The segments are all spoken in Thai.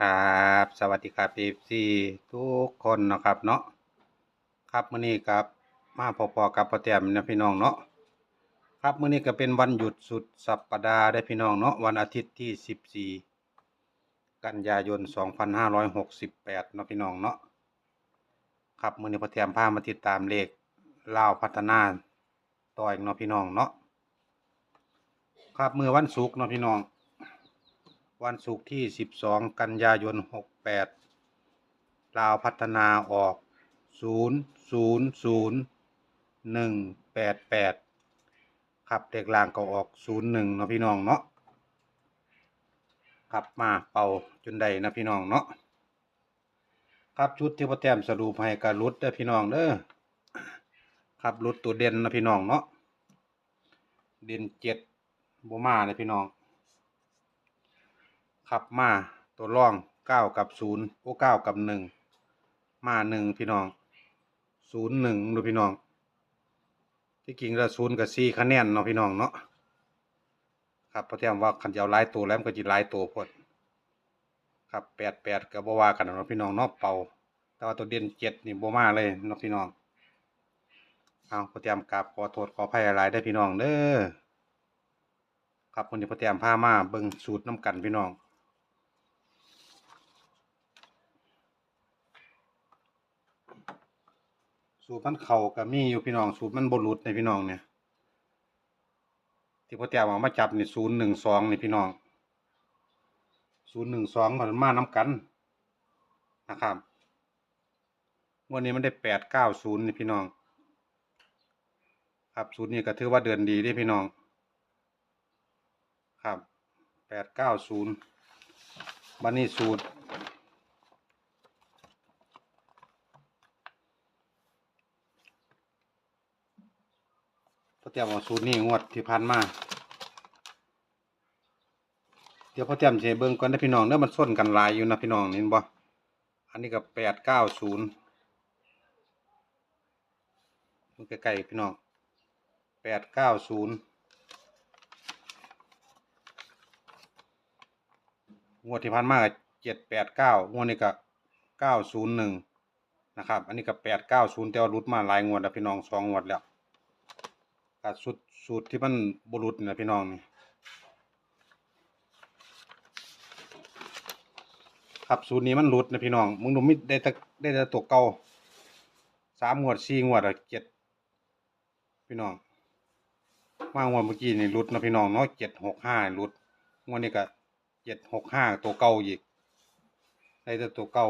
ครับ สวัสดีครับเอฟซีทุกคนนะครับเนาะครับมื้อนี้ครับมาพอๆกับพ่อแต้มนะพี่น้องเนาะครับมื้อนี้ก็เป็นวันหยุดสุดสัปดาห์ได้พี่น้องเนาะวันอาทิตย์ที่ 14 กันยายน 2568 เนาะพี่น้องเนาะครับมื้อนี้พ่อแต้มพามาติดตามเลขลาวพัฒนาต่ออีกเนาะพี่น้องเนาะครับมื้อวันศุกร์เนาะพี่น้อง วันศุกร์ที่ 12 กันยายน 68 ลาวพัฒนาออก 0 0 0 1 8 8 ครับเด็กลางก็ออก 0 1 เนาะพี่น้องเนาะครับมาเป่าจนได้นะพี่น้องเนาะครับชุดที่พ่อแต้มสรุปให้กับรุดเด้อพี่น้องเด้อครับรุดตัวเด่นนะพี่น้องเนาะเด่นเจ็ดบมาเลยพี่น้อง ขับมาตัวร่องเก้ากับศูนย์โอ้เก้ากับหนึ่งมาหนึ่งพี่น้องศูนย์หนึ่งดูพี่น้อง ที่จริงแล้วศูนย์กับสี่คะแนนเนาะพี่น้องเนาะครับพราะที่ว่าคันจะเอาหลายตัวแล้วมันก็จะหลายตัวพอดครับแปดแปดกับบ่ว่ากันเนาะพี่น้องเนาะเป่า แต่ว่าตัวเด่นเจ็ดนี่บ่มาเลยเนาะพี่น้องเอาพอเตรียมกราบขอโทษขออภัยหลายได้พี่น้องเด้อครับคนที่พอเตรียมผ้ามาเบิ่งสูตรน้ำกันพี่น้อง สูตรมันเข่ากับมีอยู่พี่น้องสูตรมันบรุษในพี่น้องเนี่ย ที่พ่อแต้มเอามาจับนี่ศูนย์หนึ่งสองนี่พี่น้องศูนย์หนึ่งสองมันมาน้ำกันนะครับวันนี้มันได้แปดเก้าศูนย์นี่พี่น้อง ครับสูตรนี้ก็ถือว่าเดือนดีเด้พี่น้อง ครับแปดเก้าศูนย์บันนี้สูตร พ่อเตรียมเอาสูตรนี้งวดที่ผ่านมาเดี๋ยวพ่อเตรียมจะให้เบิ่งก่อนนะพี่น้องเด้อมันส้นกันลายอยู่นะพี่น้องนี่เห็นบ่อันนี้ก็แปดเก้าศูนย์มันใกล้ๆพี่น้องแปดเก้าศูนย์งวดที่ผ่านมาเจ็ดแปดเก้างวดนี้ก็เก้าศูนย์หนึ่งนะครับ อันนี้ก็แปดเก้าศูนย์แต่ว่ารุดมาหลายงวดแล้วพี่น้องสองงวดแล้ว ก็สูตรสูตรที่มันบรุษนี่นะพี่น้องนี่ครับสูตรนี้มันหลุดนะพี่น้อง มึงดูมิได้แต่ได้แต่ตัวเก่าสามงวดสี่งวดอะเจ็ดพี่น้องว่างวดเมื่อกี้นี่หลุดนะพี่น้องเนาะเจ็ดหกห้าหลุดงวดนี้ก็เจ็ดหกห้าตัวเก่าอีกได้แต่ตัวเก่า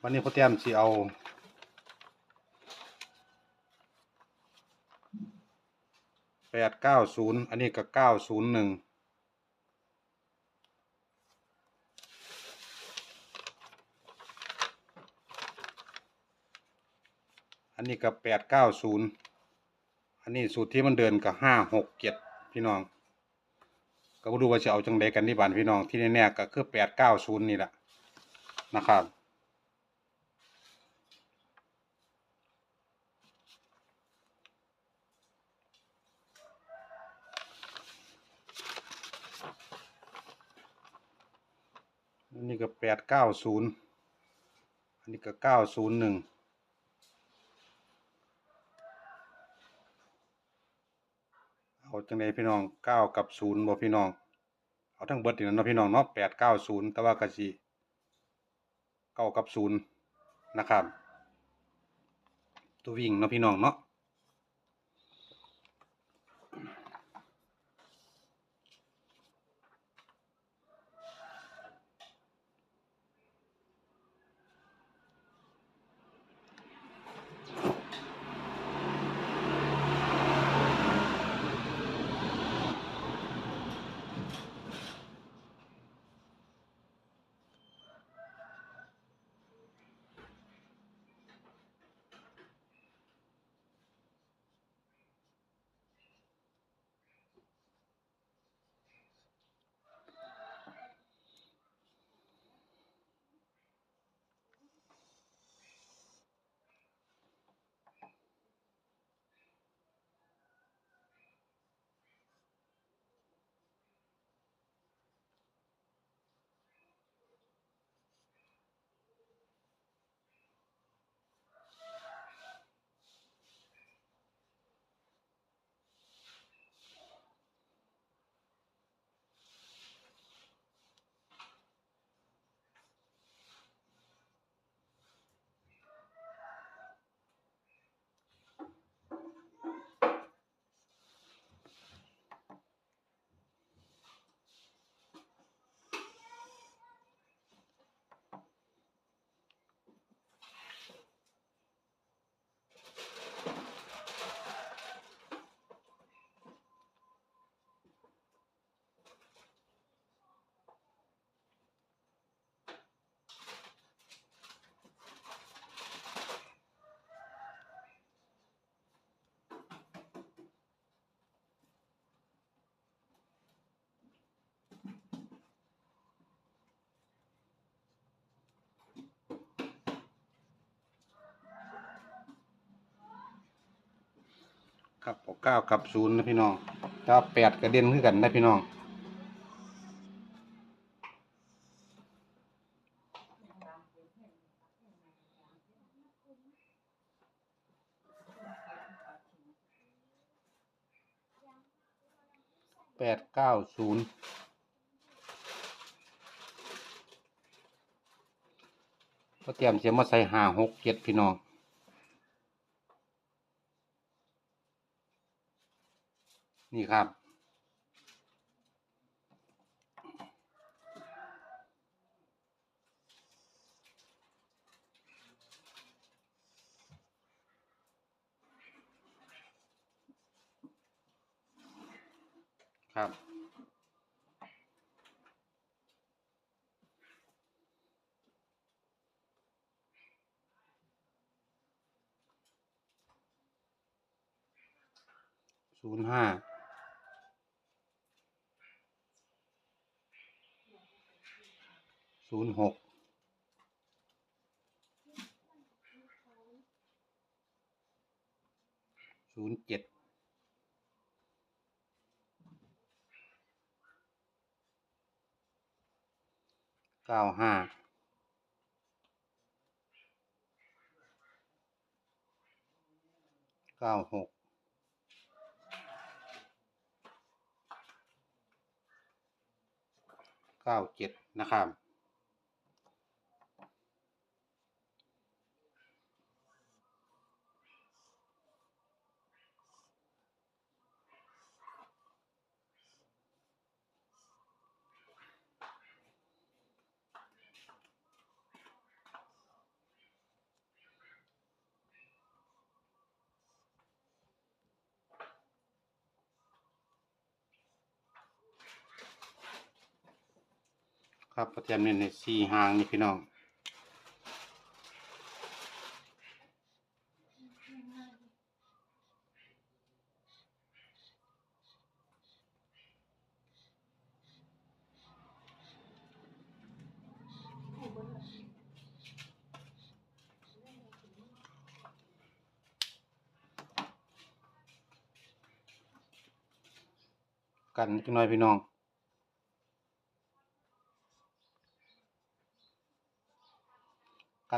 วันนี้พ่อเตรียมสิเอา ปดเก้าศูนย์อันนี้ก็เก้าศูนย์หนึ่งอันนี้ก็แปดเก้าศูนย์อันนี้สูตรที่มันเดินก็ห้าหกเจ็ดพี่น้อง ก็บ่รู้ว่าจะเอาจังใดกันที่บ้านพี่น้องที่แน่ๆก็คือแปดเก้าศูนย์นี่แหละนะครับ อันนี้ก็แปดเก้าศูนย์อันนี้ก็เก้าศูนย์หนึ่งเอาจังไดพี่น้องเก้ากับศูนย์บ่พี่น้อง เอาทั้งเบิดนี่เนาะพี่น้องเนาะแปดเก้าศูนย์แต่ว่ากะสิเก้ากับศูนย์นะครับ ตัววิ่งเนาะพี่น้องเนาะ ครับปกเก้ากับศูนย์นะพี่น้องถ้าแปดกระเด็นขึ้นกันนะพี่น้องแปดเก้าศูนย์ก็เตรียมเสียมาใส่ห้าหกเจ็ดพี่น้อง นี่ครับ ครับศูนย์ห้า ศูนย์หกศูนย์เจ็ดเก้าห้าเก้าหกเก้าเจ็ดนะครับ ครับประเทียมเนี่ยในสี่หางนี่พี่น้องกันพี่น้อยพี่น้อง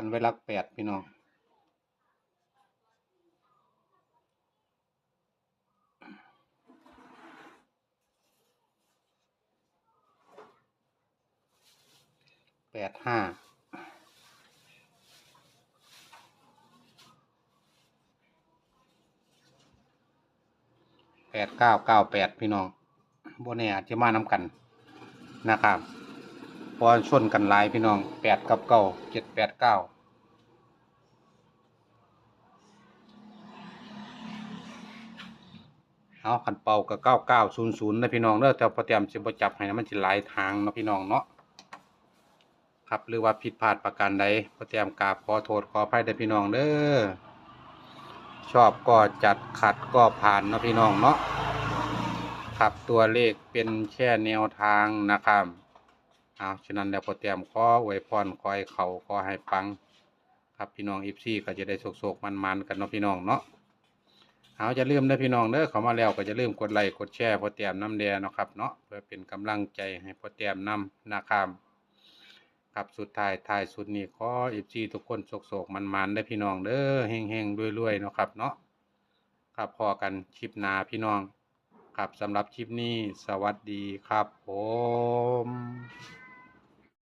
กันไว้รักแปดพี่น้องแปดห้าแปดเก้าเก้าแปดพี่น้องโบนเนียอาจจะมานำกันนะครับ พอชนกันหลายพี่น้องแปดกับเก้าเจ็ดแปดเก้าเอาขันเป่ากับเก้าเก้าศูนย์ศูนย์นะพี่น้องเด้อแต่พอเตรียมสิบจับให้นะมันสิหลายทางเนาะพี่น้องเนาะครับหรือว่าผิดพลาดประการใดพอเตรียมกราบขอโทษขออภัยเด้พี่น้องเด้อชอบก็จัดขัดก็ผ่านเนาะพี่น้องเนาะครับตัวเลขเป็นแค่แนวทางนะครับ เอาฉะนั้นแล้วพอเตรียมขอไว้พรคอยเขาขอให้ปัง ครับพี่น้องอีฟซี่ก็จะได้โศกๆมันๆกันเนาะพี่น้องเนาะเอาจะลืมเด้อพี่น้องเด้อเขามาแล้วก็จะลืมกดไลค์กดแชร์พอเตรียมน้ำแดงเนาะครับเนาะเพื่อเป็นกำลังใจให้พอเตรียมนำนะครับครับสุดท้ายท้ายสุดนี้ขออีฟซี่ทุกคนโศกๆมันๆได้พี่น้องเด้อเฮงๆรวยๆเนาะครับเนาะครับพอกันคลิปหนาพี่น้อง ครับสำหรับคลิปนี้สวัสดีครับผม